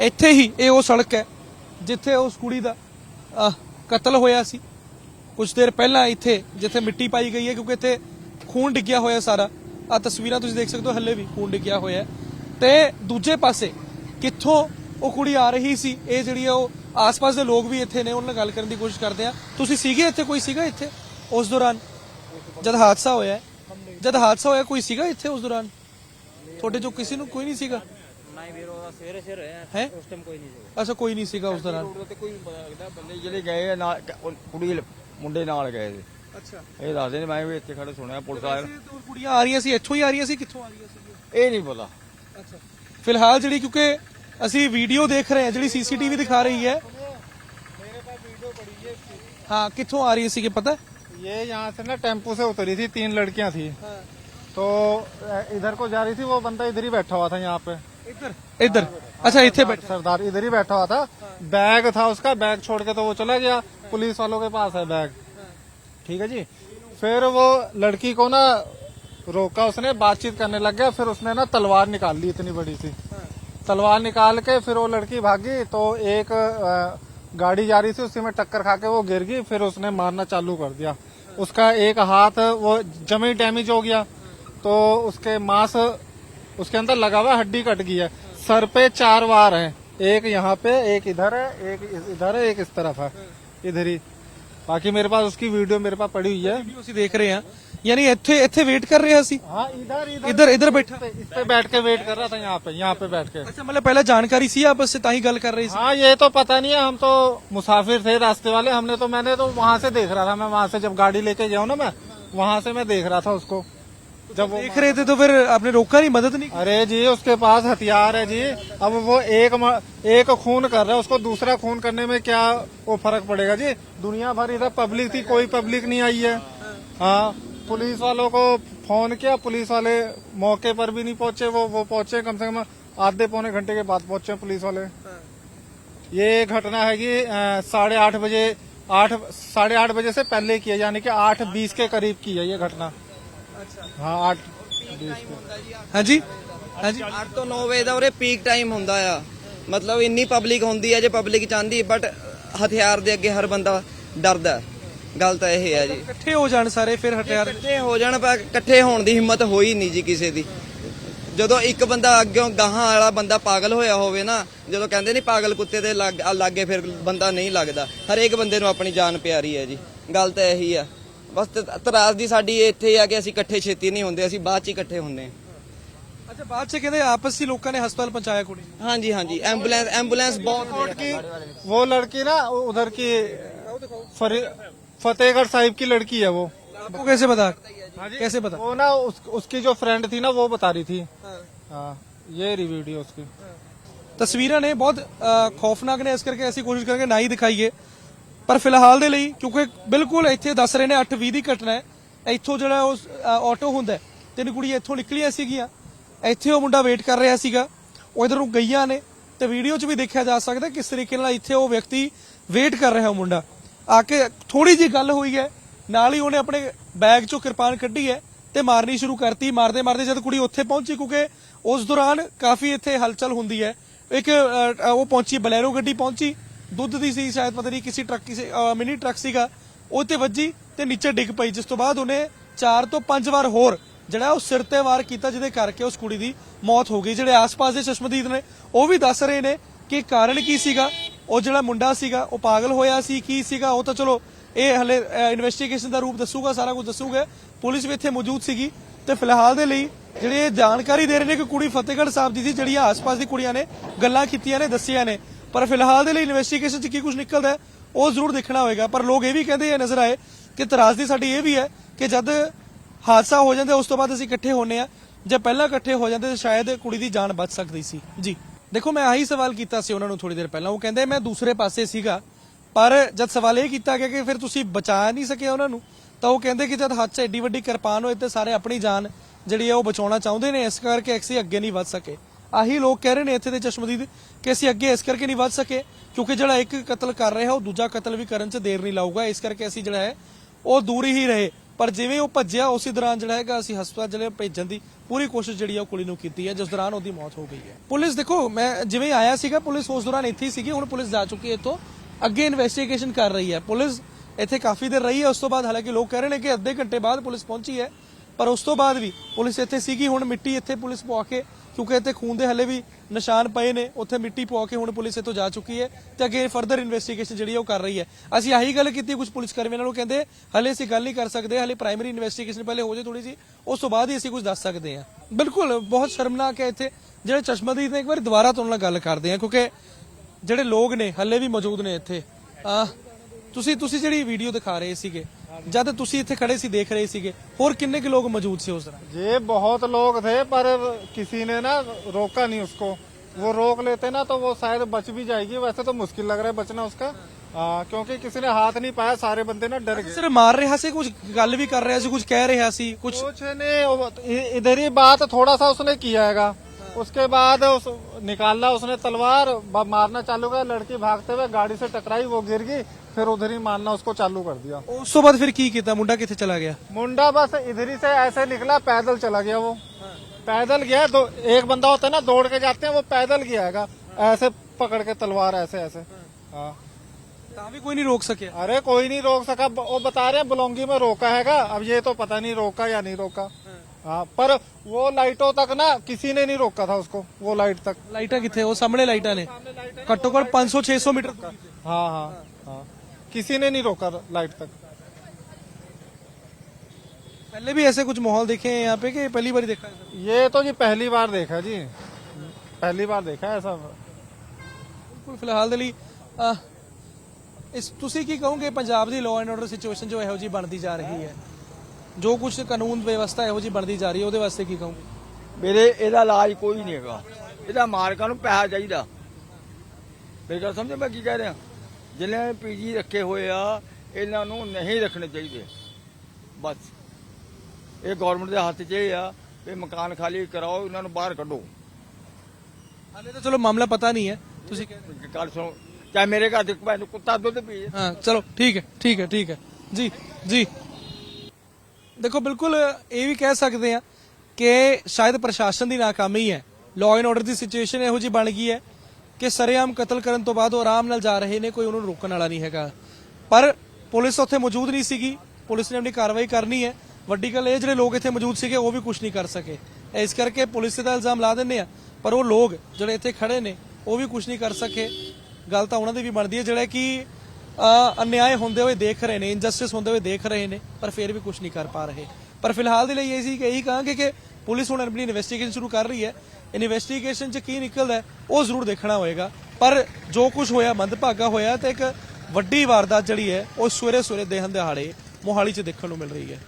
ਇੱਥੇ ਹੀ ਇਹ ਉਹ ਸੜਕ ਹੈ, ਜਿੱਥੇ ਉਸ ਕੁੜੀ ਦਾ ਕਤਲ ਹੋਇਆ ਸੀ। ਕੁਝ ਦੇਰ ਪਹਿਲਾਂ ਇੱਥੇ, ਜਿੱਥੇ ਮਿੱਟੀ ਪਾਈ ਗਈ ਹੈ, ਕਿਉਂਕਿ ਇੱਥੇ ਖੂਨ ਡਿੱਗਿਆ ਹੋਇਆ ਸਾਰਾ। ਆ ਤਸਵੀਰਾਂ ਤੁਸੀਂ ਦੇਖ ਸਕਦੇ ਹੋ, ਹੱਲੇ ਵੀ ਖੂਨ ਡਿੱਗਿਆ ਹੋਇਆ ਤੇ ਦੂਜੇ ਪਾਸੇ, ਕਿੱਥੋਂ ਉਹ ਕੁੜੀ ਆ ਰਹੀ ਸੀ, ਇਹ ਜਿਹੜੀ ਆ ਉਹ ਆਸ-ਪਾਸ ਦੇ ਲੋਕ ਵੀ ਇੱਥੇ ਨੇ, ਉਹਨਾਂ ਨਾਲ ਗੱਲ ਕਰਨ ਦੀ ਕੋਸ਼ਿਸ਼ ਕਰਦੇ ਆ। ਤੁਸੀਂ ਸੀਗੇ ਇੱਥੇ, ਕੋਈ ਸੀਗਾ ਇੱਥੇ ਉਸ ਦੌਰਾਨ? ਜਦ ਹਾਦਸਾ ਹੋਇਆ ਜਦ ਹਾਦਸਾ ਹੋਇਆ, ਕੋਈ ਸੀਗਾ ਇੱਥੇ ਉਸ ਦੌਰਾਨ? ਤੁਹਾਡੇ ਜੋ ਕਿਸੇ ਨੂੰ ਕੋਈ ਨਹੀਂ ਸੀਗਾ? ਨਹੀਂ ਵੀਰ ਉਹਦਾ ਸਵੇਰੇ ਸਵੇਰੇ ਹੋਇਆ ਹੈ ਉਸ ਟਾਈਮ ਕੋਈ ਨਹੀਂ ਸੀ ਅੱਛਾ ਕੋਈ ਨਹੀਂ ਸੀਗਾ ਉਸ ਦੌਰਾਨ ਰੋਡ ਤੇ ਕੋਈ ਪਤਾ ਲੱਗਦਾ ਬੰਦੇ ਜਿਹੜੇ ਗਏ ਆ ਨਾਲ ਉਹ ਕੁੜੀ ਮੁੰਡੇ ਨਾਲ ਗਏ ਸੀ ਅੱਛਾ ਇਹ ਦੱਸਦੇ ਨੇ ਮੈਂ ਵੀ ਇੱਥੇ ਖੜੇ ਸੁਣਿਆ ਪੁਲਿਸ ਵਾਲੇ ਕੁੜੀਆਂ ਆ ਰਹੀਆਂ ਸੀ ਇੱਥੋਂ ਹੀ ਆ ਰਹੀਆਂ ਸੀ ਕਿੱਥੋਂ ਆ ਰਹੀਆਂ ਸੀ ਇਹ ਨਹੀਂ ਪਤਾ ਅੱਛਾ ਫਿਲਹਾਲ ਜਿਹੜੀ ਕਿਉਂਕਿ ਅਸੀਂ ਵੀਡੀਓ ਦੇਖ ਰਹੇ ਹਾਂ ਜਿਹੜੀ ਸੀਸੀਟੀਵੀ ਦਿਖਾ ਰਹੀ ਹੈ ਹਾਂ ਕਿੱਥੋਂ ਆ ਰਹੀ ਸੀ ਕਿ ਪਤਾ ये यहाँ से ना टेम्पो से उतरी थी तीन लड़कियां थी तो अ, इधर को जा रही थी वो बंदा इधर ही बैठा हुआ था यहाँ पे इधर अच्छा इथे बैठ। सरदार, इधर ही बैठा हुआ था। बैग था उसका, बैग छोड़ के तो वो चला गया। पुलिस वालों के पास है बैग। ठीक है जी? फिर वो लड़की को ना रोका उसने, बातचीत करने लग गया, फिर उसने ना तलवार निकाल ली इतनी बड़ी सी। तलवार निकाल के फिर वो लड़की भागी तो एक गाड़ी जा रही थी, उसी में टक्कर खा के वो गिर गई, फिर उसने मारना चालू कर दिया। उसका एक हाथ वो जमी डैमेज हो गया तो उसके मांस उसके अंदर लगा हुआ है, हड्डी कट गई है सर पे चार वार हैं एक यहाँ पे एक इधर है एक इस- इधर है एक इस तरफ है इधर ही बाकी मेरे पास उसकी वीडियो मेरे पास पड़ी हुई है ਵੀਡੀਓ ਅਸੀਂ ਦੇਖ ਰਹੇ ਹਾਂ ਯਾਨੀ ਇੱਥੇ ਇੱਥੇ ਵੇਟ ਕਰ ਰਹੇ ਸੀ हाँ इधर इधर ਇੱਧਰ ਇੱਧਰ ਬੈਠਾ इस पे बैठ के वेट कर रहा था यहाँ पे यहाँ पे बैठ के ਅੱਛਾ ਮਤਲਬ ਪਹਿਲਾਂ ਜਾਣਕਾਰੀ ਸੀ ਆਪਸ से ਤਾਂ ਹੀ ਗੱਲ ਕਰ ਰਹੀ ਸੀ हाँ ये तो पता नहीं है हम तो मुसाफिर थे रास्ते वाले हमने तो मैंने तो वहां से देख रहा था मैं वहां से जब गाड़ी लेके गया हूँ ना मैं वहां से मैं देख रहा था उसको जब वो देख रहे थे तो फिर आपने रोका नहीं, मदद नहीं अरे जी, उसके पास हथियार है जी। अब वो एक म- एक खून कर रहा है, उसको दूसरा खून करने में क्या वो फ़र्क पड़ेगा जी? दुनिया भर इधर पब्लिक थी, कोई पब्लिक नहीं आई है। हाँ पुलिस वालों को फ़ोन किया, पुलिस वाले मौके पर भी नहीं पहुँचे, वो वो पहुँचे कम से कम आधे पौने घंटे के बाद पहुँचे पुलिस वाले। ये घटना है कि साढ़े आठ बजे, आठ, साढ़े आठ बजे से पहले की है, यानी कि आठ बीस के करीब की है ये घटना। ਮਤਲਬ ਇੰਨੀ ਪਬਲਿਕ ਹੁੰਦੀ ਹੈ ਜੇ ਪਬਲਿਕ ਚਾਹੁੰਦੀ ਬਟ ਹਥਿਆਰ ਦੇ ਅੱਗੇ ਹਰ ਬੰਦਾ ਡਰਦਾ। ਗੱਲ ਤਾਂ ਇਹ ਹੈ ਜੀ। ਇਕੱਠੇ ਹੋ ਜਾਣ ਸਾਰੇ ਫਿਰ ਹਥਿਆਰ? ਇਕੱਠੇ ਹੋ ਜਾਣ ਪਰ ਇਕੱਠੇ ਹੋਣ ਦੀ ਹਿੰਮਤ ਹੋਈ ਨਹੀਂ ਜੀ ਕਿਸੇ ਦੀ। ਜਦੋਂ ਇੱਕ ਬੰਦਾ ਅੱਗੇ ਗਾਹਾਂ ਵਾਲਾ ਬੰਦਾ ਪਾਗਲ ਹੋਇਆ ਹੋਵੇ ਨਾ ਜਦੋਂ ਕਹਿੰਦੇ ਨਹੀਂ ਪਾਗਲ ਕੁੱਤੇ ਦੇ ਲਾਗੇ ਫਿਰ ਬੰਦਾ ਨਹੀਂ ਲੱਗਦਾ। ਹਰੇਕ ਬੰਦੇ ਨੂੰ ਆਪਣੀ ਜਾਨ ਪਿਆਰੀ ਹੈ ਜੀ। ਗੱਲ ਤਾਂ ਇਹੀ ਆ। ਬਸ ਤ- ਤਰਾਸ ਦੀ ਸਾਡੀ ਇੱਥੇ ਆ ਕਿ ਅਸੀਂ ਇਕੱਠੇ ਛੇਤੀ ਨਹੀਂ ਹੁੰਦੇ ਅਸੀਂ ਬਾਅਦ ਚ ਹੀ ਇਕੱਠੇ ਹੁੰਦੇ ਹਾਂ ਅੱਛਾ ਬਾਅਦ ਚ ਕਹਿੰਦੇ ਆਪਸ ਹੀ ਲੋਕਾਂ ਨੇ ਹਸਪਤਾਲ ਪਹੁੰਚਾਇਆ ਕੁੜੀ ਨੂੰ। ਹਾਂਜੀ ਹਾਂਜੀ ਐਂਬੂਲੈਂਸ ਐਂਬੂਲੈਂਸ ਬਹੁਤ की वो लड़की ना उधर की फरी- फतेहगढ़ साहिब की लड़की है वो आपको कैसे पता कैसे पता वो ना उस, उसकी जो फ्रेंड थी ना वो बता रही थी हाँ ये रही वीडियो उसकी ਤਸਵੀਰਾਂ ਨੇ ਬਹੁਤ ਅ, ਖੌਫਨਾਕ ਨੇ ਇਸ ਕਰਕੇ ਅਸੀਂ ਕੋਸ਼ਿਸ਼ ਕਰਾਂਗੇ ਨਾ ਹੀ ਦਿਖਾਈਏ ਪਰ ਫਿਲਹਾਲ ਦੇ ਲਈ, ਕਿਉਂਕਿ ਬਿਲਕੁਲ ਇੱਥੇ ਦੱਸ ਰਹੇ ਨੇ 8:20 ਦੀ ਘਟਨਾ ਹੈ, ਇੱਥੋਂ ਜਿਹੜਾ ਉਹ ਆਟੋ ਹੁੰਦਾ ਤਿੰਨ ਕੁੜੀਆਂ ਇੱਥੋਂ ਨਿਕਲੀਆਂ ਸੀਗੀਆਂ, ਇੱਥੇ ਉਹ ਮੁੰਡਾ ਵੇਟ ਕਰ ਰਿਹਾ ਸੀਗਾ, ਉਹ ਇਧਰ ਨੂੰ ਗਈਆਂ ਨੇ, ਤੇ ਵੀਡੀਓ 'ਚ ਵੀ ਦੇਖਿਆ ਜਾ ਸਕਦਾ ਕਿਸ ਤਰੀਕੇ ਨਾਲ ਇੱਥੇ ਉਹ ਵਿਅਕਤੀ ਵੇਟ ਕਰ ਰਿਹਾ ਉਹ ਮੁੰਡਾ। ਆ ਕੇ ਥੋੜੀ ਜੀ ਗੱਲ ਹੋਈ ਹੈ, ਨਾਲ ਹੀ ਉਹਨੇ ਆਪਣੇ ਬੈਗ 'ਚੋਂ ਕਿਰਪਾਨ ਕੱਢੀ ਹੈ, ਤੇ ਮਾਰਨੀ ਸ਼ੁਰੂ ਕਰਤੀ, ਮਾਰਦੇ ਮਾਰਦੇ ਜਦ ਕੁੜੀ ਉੱਥੇ ਪਹੁੰਚੀ, ਕਿਉਂਕਿ ਉਸ ਦੌਰਾਨ ਕਾਫੀ ਇੱਥੇ ਹਲਚਲ ਹੁੰਦੀ ਹੈ। ਇੱਕ ਉਹ ਪਹੁੰਚੀ, ਬਲੈਰੋ ਗੱਡੀ ਪਹੁੰਚੀ ਦੁੱਧ ਦੀ ਸੀ, ਸ਼ਾਇਦ ਪਤਾ ਨਹੀਂ ਕਿਸੇ ਟਰੱਕ, ਕਿਸੇ ਮਿਨੀ ਟਰੱਕ ਸੀਗਾ। ਉਹ ਤੇ ਵੱਜੀ ਤੇ ਨੀਚੇ ਡਿੱਗ ਪਈ, ਜਿਸ ਤੋਂ ਬਾਅਦ ਉਹਨੇ 4 ਤੋਂ 5 ਵਾਰ ਹੋਰ ਜਿਹੜਾ ਉਹ ਸਿਰ ਤੇ ਵਾਰ ਕੀਤਾ, ਜਿਹਦੇ ਕਰਕੇ ਉਸ ਕੁੜੀ ਦੀ ਮੌਤ ਹੋ ਗਈ। ਜਿਹੜੇ ਆਸ-ਪਾਸ ਦੇ ਚਸ਼ਮਦੀਦ ਨੇ, ਉਹ ਵੀ ਦੱਸ ਰਹੇ ਨੇ ਕਿ ਕਾਰਨ ਕੀ ਸੀਗਾ। ਉਹ ਜਿਹੜਾ ਮੁੰਡਾ ਸੀਗਾ, ਉਹ ਪਾਗਲ ਹੋਇਆ ਸੀ, ਕੀ ਸੀਗਾ, ਉਹ ਤਾਂ ਚਲੋ ਇਹ ਹਲੇ ਇਨਵੈਸਟੀਗੇਸ਼ਨ ਦਾ ਰੂਪ ਦੱਸੂਗਾ, ਸਾਰਾ ਕੁਝ ਦੱਸੂਗਾ। ਪੁਲਿਸ ਵੀ ਇੱਥੇ ਮੌਜੂਦ ਸੀਗੀ ਤੇ ਫਿਲਹਾਲ ਦੇ ਲਈ ਜਿਹੜੇ ਇਹ ਜਾਣਕਾਰੀ ਦੇ ਰਹੇ ਨੇ ਕਿ ਕੁੜੀ ਫਤਿਹਗੜ੍ਹ ਸਾਹਿਬ ਦੀ ਸੀ, ਜਿਹੜੀਆਂ ਆਸ-ਪਾਸ ਦੀ ਕੁੜੀਆਂ ਨੇ ਗੱਲਾਂ ਕੀਤੀਆਂ ਨੇ, ਦੱਸੀਆਂ ਨੇ। ਪਰ ਫਿਲਹਾਲ ਦੇ ਲਈ ਇਨਵੈਸਟੀਗੇਸ਼ਨ 'ਚ ਕੀ ਕੁਝ ਨਿਕਲਦਾ ਉਹ ਜ਼ਰੂਰ ਦੇਖਣਾ ਹੋਏਗਾ। ਪਰ ਲੋਕ ਇਹ ਵੀ ਕਹਿੰਦੇ ਆ ਨਜ਼ਰ ਆਏ ਕਿ ਤਰਾਸਦੀ ਸਾਡੀ ਇਹ ਵੀ ਹੈ ਕਿ ਜਦ ਹਾਦਸਾ ਹੋ ਜਾਂਦਾ, ਉਸ ਤੋਂ ਬਾਅਦ ਅਸੀਂ ਇਕੱਠੇ ਹੋਨੇ ਆ ਜੇ ਪਹਿਲਾਂ ਇਕੱਠੇ ਹੋ ਜਾਂਦੇ ਤਾਂ ਸ਼ਾਇਦ ਕੁੜੀ ਦੀ ਜਾਨ ਬਚ ਸਕਦੀ ਸੀ। ਜੀ। ਦੇਖੋ, ਮੈਂ ਆਹੀ ਸਵਾਲ ਕੀਤਾ ਸੀ ਉਹਨਾਂ ਨੂੰ ਥੋੜੀ ਦੇਰ ਪਹਿਲਾਂ। ਉਹ ਕਹਿੰਦੇ, ਮੈਂ ਦੂਸਰੇ ਪਾਸੇ ਸੀਗਾ, ਪਰ ਜਦ ਸਵਾਲ ਇਹ ਕੀਤਾ ਗਿਆ ਕਿ ਫਿਰ ਤੁਸੀਂ ਬਚਾ ਨਹੀਂ ਸਕੇ ਉਹਨਾਂ ਨੂੰ, ਤਾਂ ਉਹ ਕਹਿੰਦੇ ਕਿ ਜਦ ਹੱਥ 'ਚ ਐਡੀ ਵੱਡੀ ਕਿਰਪਾਨ ਹੋਏ ਤੇ ਸਾਰੇ ਆਪਣੀ ਜਾਨ ਜਿਹੜੀ ਹੈ ਉਹ ਬਚਾਉਣਾ ਚਾਹੁੰਦੇ ਨੇ, ਇਸ ਕਰਕੇ ਅਸੀਂ ਅੱਗੇ ਨਹੀਂ ਵੱਧ ਸਕੇ। ਆਹੀ ਲੋਕ ਕਹਿ ਰਹੇ ਨੇ ਇੱਥੇ ਦੇ ਚਸ਼ਮਦੀਦ ਕਿ ਅਸੀਂ ਅੱਗੇ ਇਸ ਕਰਕੇ ਨਹੀਂ ਵੱਧ ਸਕੇ, ਕਿਉਂਕਿ ਜਿਹੜਾ ਇੱਕ ਕਤਲ ਕਰ ਰਿਹਾ, ਉਹ ਦੂਜਾ ਕਤਲ ਵੀ ਕਰਨ 'ਚ ਦੇਰ ਨਹੀਂ ਲਾਊਗਾ। ਇਸ ਕਰਕੇ ਅਸੀਂ ਜਿਹੜਾ ਹੈ, ਉਹ ਦੂਰ ਹੀ ਰਹੇ। ਪਰ ਜਿਵੇਂ ਉਹ ਭੱਜਿਆ, ਉਸੇ ਦੌਰਾਨ ਜਿਹੜਾ ਹੈਗਾ, ਅਸੀਂ ਹਸਪਤਾਲ ਜਿਹੜੇ ਭੇਜਣ ਦੀ ਪੂਰੀ ਕੋਸ਼ਿਸ਼ ਜਿਹੜੀ ਆ, ਉਹ ਕੁੜੀ ਨੂੰ ਕੀਤੀ ਹੈ, ਜਿਸ ਦੌਰਾਨ ਉਹਦੀ ਮੌਤ ਹੋ ਗਈ ਹੈ। ਪੁਲਿਸ ਦੇਖੋ, ਮੈਂ ਜਿਵੇਂ ਆਇਆ ਸੀਗਾ, ਪੁਲਿਸ ਉਸ ਦੌਰਾਨ ਇੱਥੇ ਹੀ ਸੀਗੀ, ਹੁਣ ਪੁਲਿਸ ਜਾ ਚੁੱਕੀ ਹੈ ਇੱਥੋਂ। ਅੱਗੇ ਇਨਵੈਸਟੀਗੇਸ਼ਨ ਕਰ ਰਹੀ ਹੈ ਪੁਲਿਸ। ਇੱਥੇ ਕਾਫੀ ਦੇਰ ਰਹੀ ਹੈ, ਉਸ ਤੋਂ ਬਾਅਦ ਹਾਲਾਂਕਿ ਲੋਕ ਕਹਿ ਰਹੇ ਨੇ ਕਿ ਅੱਧੇ ਘੰਟੇ ਬਾਅਦ ਪੁਲਿਸ ਪਹੁੰਚੀ ਹੈ। ਪਰ ਉਸ ਤੋਂ ਬਾਅਦ ਵੀ ਪੁਲਿਸ ਇੱਥੇ ਸੀਗੀ, ਹੁਣ ਮਿੱਟੀ ਇੱਥੇ ਪੁਲਿਸ ਪਵਾ ਕੇ ਕਿਉਂਕਿ ਇੱਥੇ ਖੂਨ ਦੇ ਹਲੇ ਵੀ ਨਿਸ਼ਾਨ ਪਏ ਨੇ, ਉੱਥੇ ਮਿੱਟੀ ਪਵਾ ਕੇ ਹੁਣ ਪੁਲਿਸ ਇੱਥੋਂ ਜਾ ਚੁੱਕੀ ਹੈ ਤੇ ਅੱਗੇ ਫਰਦਰ ਇਨਵੈਸਟੀਗੇਸ਼ਨ ਜਿਹੜੀ ਉਹ ਕਰ ਰਹੀ ਹੈ। ਅਸੀਂ ਆਹੀ ਗੱਲ ਕੀਤੀ, ਕੁਝ ਪੁਲਿਸ ਕਰਮੀਆਂ ਨੂੰ ਕਹਿੰਦੇ, ਹਲੇ ਅਸੀਂ ਗੱਲ ਨਹੀਂ ਕਰ ਸਕਦੇ, ਹਲੇ ਪ੍ਰਾਇਮਰੀ ਇਨਵੈਸਟੀਗੇਸ਼ਨ ਪਹਿਲੇ ਹੋ ਜਾਏ ਥੋੜੀ ਜੀ ਉਸ ਤੋਂ ਬਾਅਦ ਹੀ ਅਸੀਂ ਕੁਝ ਦੱਸ ਸਕਦੇ ਹਾਂ। ਬਿਲਕੁਲ, ਬਹੁਤ ਸ਼ਰਮਨਾਕ ਹੈ ਇੱਥੇ। ਜਿਹੜੇ ਚਸ਼ਮਦੀਦ ਨੇ ਇੱਕ ਵਾਰੀ ਦੁਬਾਰਾ ਤੁਹਾਡੇ ਨਾਲ ਗੱਲ ਕਰਦੇ ਹਾਂ, ਕਿਉਂਕਿ ਜਿਹੜੇ ਲੋਕ ਨੇ, ਹੱਲੇ ਵੀ ਮੌਜੂਦ ਨੇ ਇੱਥੇ। ਆ ਤੁਸੀਂ ਤੁਸੀਂ ਜਿਹੜੀ ਵੀਡੀਓ ਦਿਖਾ ਰਹੇ ਸੀਗੇ ਜਦ ਤੁਸੀਂ ਇੱਥੇ ਖੜੇ ਸੀ ਦੇਖ ਰਹੇ ਸੀਗੇ ਹੋਰ ਕਿੰਨੇ ਕੁ ਲੋਕ ਮੌਜੂਦ ਸੀ ਉਸ ਤਰ੍ਹਾਂ ये बहुत लोग थे पर किसी ने ना रोका नहीं उसको वो रोक लेते ना तो वो शायद बच भी जाएगी वैसे तो मुश्किल लग रहा है बचना उसका आ, क्योंकि किसी ने हाथ नहीं पाया सारे बंदे ना डर गए ਸਿਰ ਮਾਰ ਰਿਹਾ ਸੀ ਕੁਝ ਗੱਲ ਵੀ ਕਰ ਰਿਹਾ ਸੀ ਕੁਝ ਕਹਿ ਰਿਹਾ ਸੀ ਕੁਝ कुछ ने वो- इ- इधर ही बात थोड़ा सा उसने किया हैगा उसके बाद उस, निकाला उसने तलवार मारना चालू किया लड़की भागते हुए गाड़ी से टकराई वो गिर गई फिर उधर ही मारना उसको चालू कर दिया। उसके बाद फिर की किया? मुंडा कितने चला गया? मुंडा बस इधर ही से ऐसे निकला पैदल चला गया वो। पैदल गया तो एक बंदा होता है ना दौड़ के जाते हैं वो पैदल गया है ऐसे पकड़ के तलवार ऐसे ऐसे। हाँ। तो कोई नहीं रोक सके। अरे कोई नहीं रोक सका वो बता रहे हैं बुलोंगी में रोका है अब ये तो पता नहीं रोका या नहीं रोका। हाँ पर वो लाइटों तक ना किसी ने नहीं रोका था उसको वो लाइट तक ਲਾਈਟਾਂ ਕਿੱਥੇ ਉਹ ਸਾਹਮਣੇ ਲਾਈਟਾਂ ਨੇ ਘੱਟੋ ਘੱਟ 500 600 ਮੀਟਰ ਦੂਰ। हाँ हाँ हाँ किसी ने नहीं रोका लाइट तक पहले भी ऐसे कुछ माहौल देखे हैं यहाँ पे कि पहली बार ही देखा है सर? ये तो जी पहली बार देखा जी पहली बार देखा है ऐसा ਬਿਲਕੁਲ ਫਿਲਹਾਲ ਦੇ ਲਈ ਅਹ, ਇਸ ਤੁਸੀਂ ਕੀ ਕਹੋਗੇ ਪੰਜਾਬ ਦੀ ਲਾਅ ਐਂਡ ਆਰਡਰ ਸਿਚੁਏਸ਼ਨ ਜੋ ਇਹੋ ਜੀ ਬਣਦੀ ਜਾ ਰਹੀ ਹੈ ਜੋ ਕੁਝ ਕਾਨੂੰਨ ਵਿਵਸਥਾ ਇਹੋ ਜੀ ਬਣਦੀ ਜਾ ਰਹੀ ਹੈ ਉਹਦੇ ਵਾਸਤੇ ਕੀ ਕਹੋਗੇ? ਮੇਰੇ ਇਹਦਾ ਇਲਾਜ ਕੋਈ ਨਹੀਂ ਹੈਗਾ। ਇਹਦਾ ਮਾਲਕਾਂ ਨੂੰ ਪੈਸਾ ਚਾਹੀਦਾ। ਮੇਰੀ ਗੱਲ ਸਮਝ ਮੈਂ ਕੀ ਕਹਿ ਰਿਹਾ? ਜਿਨ੍ਹਾਂ ਪੀਜੀ ਰੱਖੇ ਹੋਏ ਆ ਇਹਨਾਂ ਨੂੰ ਨਹੀਂ ਰੱਖਣੇ ਚਾਹੀਦੇ। ਬਸ। ਇਹ ਗਵਰਨਮੈਂਟ ਦੇ ਹੱਥ 'ਚ ਇਹ ਆ ਵੀ ਮਕਾਨ ਖਾਲੀ ਕਰਾਓ ਇਹਨਾਂ ਨੂੰ ਬਾਹਰ ਕੱਢੋ। ਹਾਲੇ ਤਾਂ ਚਲੋ ਮਾਮਲਾ ਪਤਾ ਨਹੀਂ ਹੈ। ਤੁਸੀਂ ਕਹਿੰਦੇ ਇੱਕ ਗੱਲ ਸੁਣੋ। ਚਾਹੇ ਮੇਰੇ ਘਰ ਦੇ ਕੁੱਤਾ ਦੁੱਧ ਪੀਏ। ਹਾਂ ਚਲੋ ਠੀਕ ਹੈ ਠੀਕ ਹੈ ਠੀਕ ਹੈ। ਜੀ ਜੀ। ਦੇਖੋ, ਬਿਲਕੁਲ ਇਹ ਵੀ ਕਹਿ ਸਕਦੇ ਆ ਕਿ ਸ਼ਾਇਦ ਪ੍ਰਸ਼ਾਸਨ ਦੀ ਨਾਕਾਮੀ ਹੈ। ਲਾਅ ਐਂਡ ਆਰਡਰ ਦੀ ਸਿਚੁਏਸ਼ਨ ਇਹੋ ਜੀ ਬਣ ਗਈ ਹੈ ਕਿ ਸਰੇਆਮ ਕਤਲ ਕਰਨ ਤੋਂ ਬਾਅਦ ਉਹ ਆਰਾਮ ਨਾਲ ਜਾ ਰਹੇ ਨੇ, ਕੋਈ ਉਹਨੂੰ ਰੋਕਣ ਵਾਲਾ ਨਹੀਂ ਹੈਗਾ। ਪਰ ਪੁਲਿਸ ਉੱਥੇ ਮੌਜੂਦ ਨਹੀਂ ਸੀਗੀ। ਪੁਲਿਸ ਨੇ ਆਪਣੀ ਕਾਰਵਾਈ ਕਰਨੀ ਹੈ। ਵੱਡੀ ਗੱਲ ਇਹ, ਜਿਹੜੇ ਲੋਕ ਇੱਥੇ ਮੌਜੂਦ ਸੀਗੇ, ਉਹ ਵੀ ਕੁਝ ਨਹੀਂ ਕਰ ਸਕੇ। ਇਸ ਕਰਕੇ ਪੁਲਿਸ ਤੇ ਤਾਂ ਇਲਜ਼ਾਮ ਲਾ ਦਿੰਦੇ ਆ ਪਰ ਉਹ ਲੋਕ ਜਿਹੜੇ ਇੱਥੇ ਖੜੇ ਨੇ, ਉਹ ਵੀ ਕੁਝ ਨਹੀਂ ਕਰ ਸਕੇ। ਗੱਲ ਤਾਂ ਉਹਨਾਂ ਦੀ ਵੀ ਬਣਦੀ ਹੈ, ਜਿਹੜਾ ਕਿ ਅਨਿਆਏ ਹੁੰਦੇ ਹੋਏ ਦੇਖ ਰਹੇ ਨੇ ਇਨਜਸਟਿਸ ਹੁੰਦੇ ਹੋਏ ਦੇਖ ਰਹੇ ਨੇ, ਪਰ ਫਿਰ ਵੀ ਕੁਝ ਨਹੀਂ ਕਰ ਪਾ ਰਹੇ। ਪਰ ਫਿਲਹਾਲ ਦੇ ਲਈ ਇਹ ਸੀ ਕਿ ਇਹੀ ਕਹਾਂਗੇ ਕਿ ਪੁਲਿਸ ਹੁਣ ਆਪਣੀ ਇਨਵੈਸਟੀਗੇਸ਼ਨ ਸ਼ੁਰੂ ਕਰ ਰਹੀ ਹੈ। ਇਨਵੈਸਟੀਗੇਸ਼ਨ 'ਚ ਕੀ ਨਿਕਲਦਾ ਉਹ ਜ਼ਰੂਰ ਦੇਖਣਾ ਹੋਏਗਾ। ਪਰ ਜੋ ਕੁਝ ਹੋਇਆ, ਮੰਦਭਾਗਾ ਹੋਇਆ, ਤੇ ਇੱਕ ਵੱਡੀ ਵਾਰਦਾਤ ਜਿਹੜੀ ਹੈ, ਉਹ ਸਵੇਰੇ ਸਵੇਰੇ ਦੇਹਨ ਦਿਹਾੜੇ ਮੋਹਾਲੀ 'ਚ ਦੇਖਣ ਨੂੰ ਮਿਲ ਰਹੀ ਹੈ।